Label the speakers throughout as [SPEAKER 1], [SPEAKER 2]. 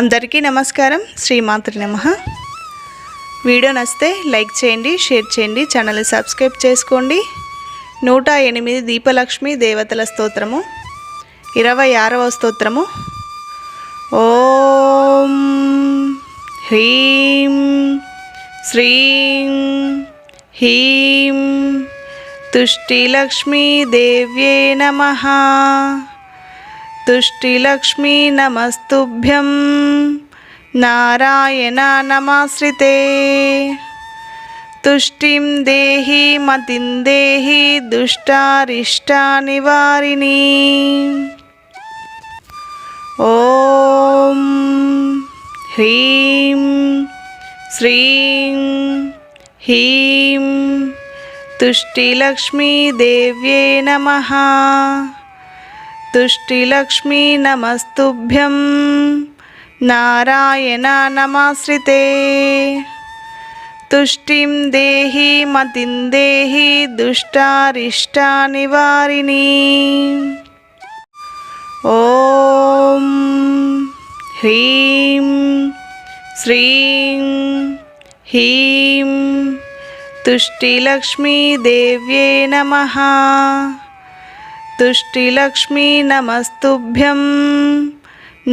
[SPEAKER 1] అందరికీ నమస్కారం. శ్రీమాతృ నమ. వీడియో నచ్చితే లైక్ చేయండి షేర్ చేయండి ఛానల్ని సబ్స్క్రైబ్ చేసుకోండి. నూట ఎనిమిది దీపలక్ష్మి దేవతల స్తోత్రము. ఇరవై ఆరవ స్తోత్రము. ఓం హ్రీం శ్రీం హీం తుష్టిలక్ష్మీదేవ్యే నమ. తుష్టిలక్ష్మీ నమస్తుభ్యం. నారాయణ నమాశ్రితే తుష్టిం దేహి మతిం దేహి దుష్టారిష్టా నివారిణి ఓం హ్రీం శ్రీం హీం. తుష్టిలక్ష్మీదేవ్యే నమ. తుష్టిలక్ష్మీ నమస్తుభ్యం నారాయణ నమాశ్రితే తుష్టిం దేహి మతిం దేహి దుష్టారిష్టా నివారిణి ఓం హ్రీం శ్రీం హీం. తుష్టిలక్ష్మీదేవ్యే నమ. तुष्टिलक्ष्मी नमस्तुभ्यं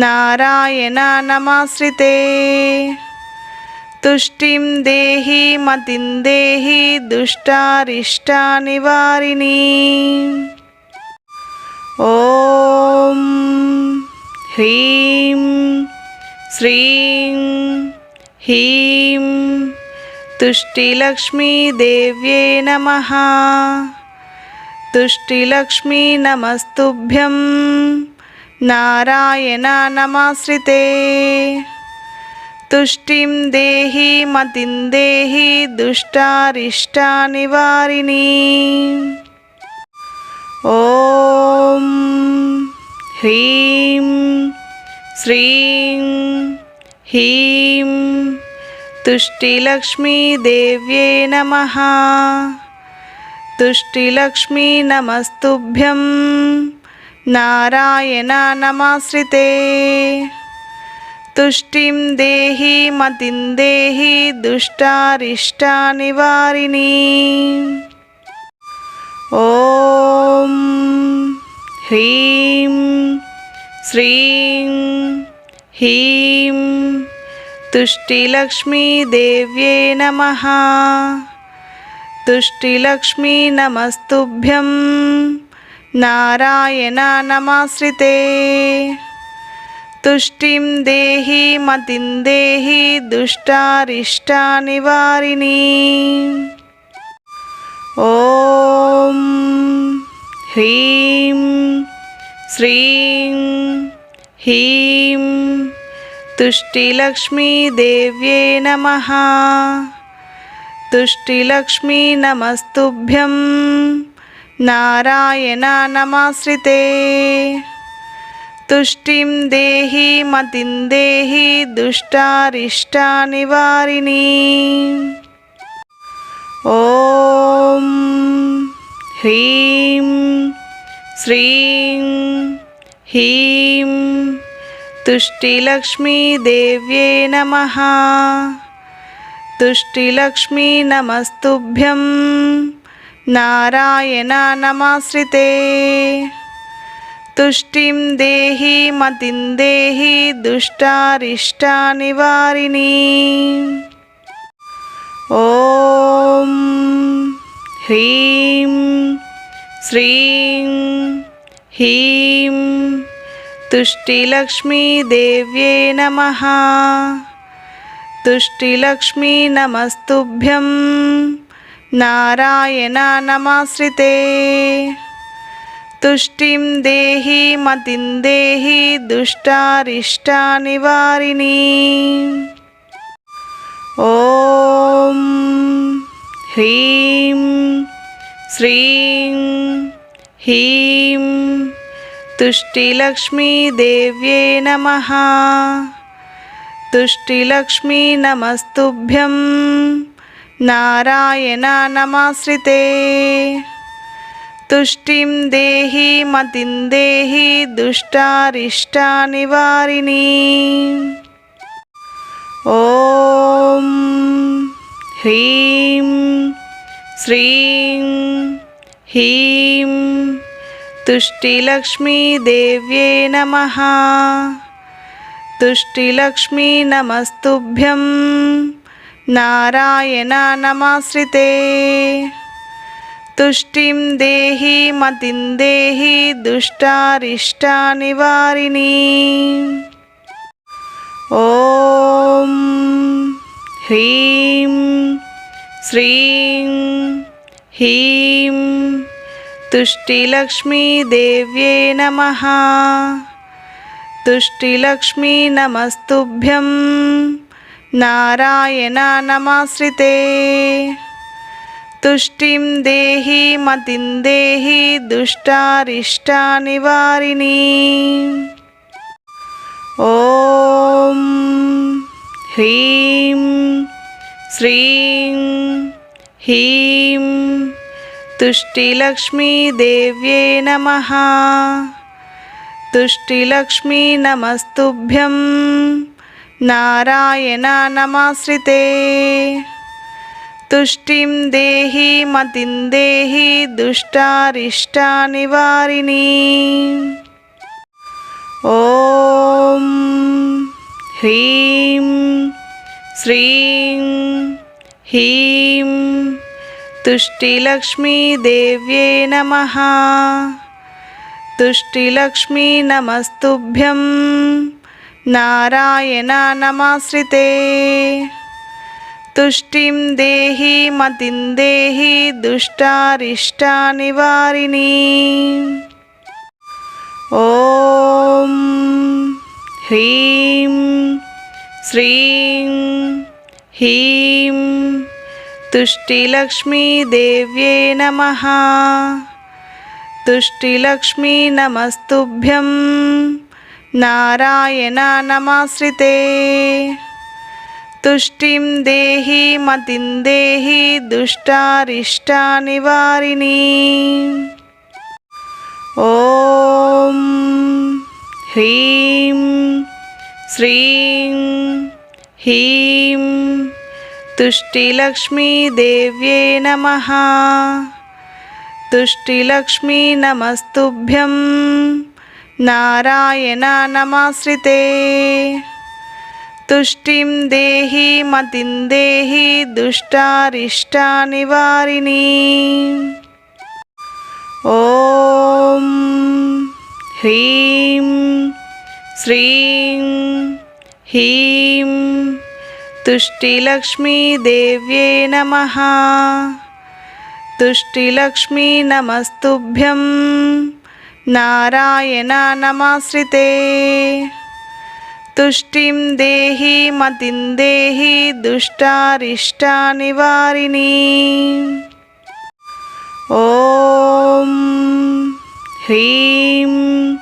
[SPEAKER 1] नारायण नमाश्रिते तुष्टिं देहि मतिं देहि दुष्टारिष्टानिवारिणी ॐ ह्रीं श्रीं हीं तुष्टिलक्ष्मीदेव्ये नमः తుష్టిలక్ష్మీ నమస్తుభ్యం. నారాయణ నమాశ్రితే తుష్టిం దేహి మతిం దేహి దుష్టారిష్టా నివారిణి ఓం హ్రీం శ్రీం హీం. తుష్టిలక్ష్మీదేవ్యే నమ. తుష్టిలక్ష్మీ నమస్తుభ్యం. నారాయణ నమాశ్రితే తుష్టిం దేహి మతిం దేహి దుష్టారిష్ట నివారిణి ఓం హ్రీం శ్రీం హీం. తుష్టిలక్ష్మీదేవ్యే నమ. तुष्टिलक्ष्मी नमस्तुभ्यं नारायण नमाश्रिते तुष्टिं देहि मतिं देहि दुष्टारिष्टानिवारिणी ॐ ह्रीं श्रीं हीं तुष्टिलक्ष्मीदेव्ये नमः తుష్టిలక్ష్మీ నమస్తుభ్యం నారాయణ నమాశ్రితే తుష్టిం దేహి మతిం దేహి దుష్టారిష్టా నివారిణి ఓం హ్రీం శ్రీం హీం. తుష్టిలక్ష్మీదేవ్యే నమ. తుష్టిలక్ష్మీ నమస్తుభ్యం. నారాయణ నమాశ్రితే తుష్టిం దేహి మతిం దేహి దుష్టారిష్టా నివారిణి ఓం హ్రీం శ్రీం హీం. తుష్టిలక్ష్మీదేవ్యే నమ. తుష్టిలక్ష్మీ నమస్తుభ్యం. నారాయణ నమాశ్రితే తుష్టిం దేహి మతిం దేహి దుష్టారిష్ట నివారిణి ఓం హ్రీం శ్రీం హీం. తుష్టిలక్ష్మీదేవ్యే నమ. తుష్టిలక్ష్మీ నమస్తుభ్యం. నారాయణ నమాశ్రితే తుష్టిం దేహి మతిం దేహి దుష్టారిష్టా నివారిణి ఓం హ్రీం శ్రీం హీం. తుష్టిలక్ష్మీదేవ్యే నమ. తుష్టిలక్ష్మీ నమస్తుభ్యం. నారాయణ నమాశ్రితే తుష్టిం దేహి మతిం దేహి దుష్టారిష్టా నివారిణి ఓం హ్రీం శ్రీం హీం. తుష్టిలక్ష్మీదేవ్యే నమ. తుష్టిలక్ష్మీ నమస్తుభ్యం. నారాయణ నమాశ్రితే తుష్టిం దేహి మతిం దేహి దుష్టారిష్టా నివారిణి ఓం హ్రీం శ్రీం హీం. తుష్టిలక్ష్మీదేవ్యే నమ. తుష్టిలక్ష్మీ నమస్తుభ్యం. నారాయణ నమాశ్రితే తుష్టిం దేహి మతిం దేహి దుష్టారిష్టా నివారిణి ఓం హ్రీం శ్రీం హీం. తుష్టిలక్ష్మీదేవ్యే నమ. తుష్టిలక్ష్మీ నమస్తుభ్యం. నారాయణ నమాశ్రితే తుష్టిం దేహి మతిం దేహి దుష్టారిష్ట నివారిణి ఓం హ్రీం శ్రీం హీం. తుష్టిలక్ష్మీదేవ్యే నమ. తుష్టిలక్ష్మీ నమస్తుభ్యం. నారాయణ నమాశ్రితే తుష్టిం దేహి మతిం దేహి దుష్టారిష్టానివారిణి ఓం హ్రీం శ్రీం హీం తుష్టిలక్ష్మీదేవ్యే నమ. తుష్టిలక్ష్మీ నమస్తుభ్యం నారాయణ నమాశ్రితే తుష్టిం దేహి మతిం దేహి దుష్టారిష్టానివారిణి. ఓం హ్రీం శ్రీం హీం. తుష్టిలక్ష్మీదేవ్యే నమ. తుష్టిలక్ష్మీ నమస్తుభ్యం. నారాయణ నమాశ్రితే తుష్టిం దేహి మతిం దేహి దుష్టారిష్టానివారిణి ఓం హ్రీం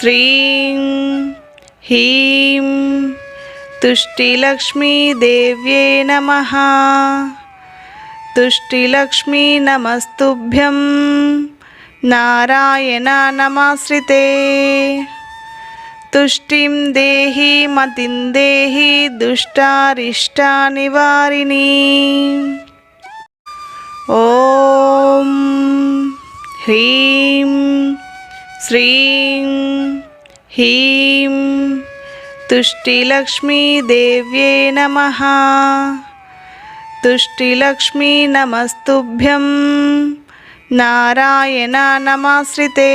[SPEAKER 1] శ్రీం హీం. తుష్టిలక్ష్మీదేవ్యే నమ. తుష్టిలక్ష్మీ నమస్తుభ్యం. నారాయణ నమాశ్రితే తుష్టిం దేహి మతిం దేహి దుష్టారిష్టానివారిణి. ఓం హ్రీం శ్రీం హీం. తుష్టిలక్ష్మీదేవ్యే నమ. తుష్టిలక్ష్మీ నమస్తుభ్యం. నారాయణ నమాశ్రితే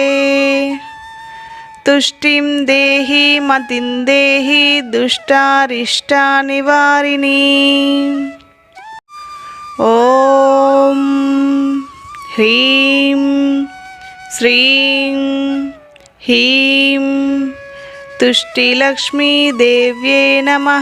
[SPEAKER 1] తుష్టిం దేహి మతిం దేహి దుష్టారిష్టా నివారిణి ఓం హ్రీం శ్రీం హీం. తుష్టిలక్ష్మీదేవ్యే నమ.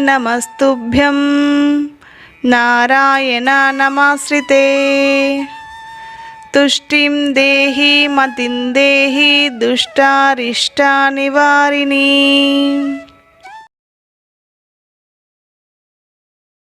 [SPEAKER 1] నమస్తుభ్యం. నారాయణ నమాశ్రితే తుష్టిం దేహి మతిం దేహి దుష్టారిష్టా నివారిణి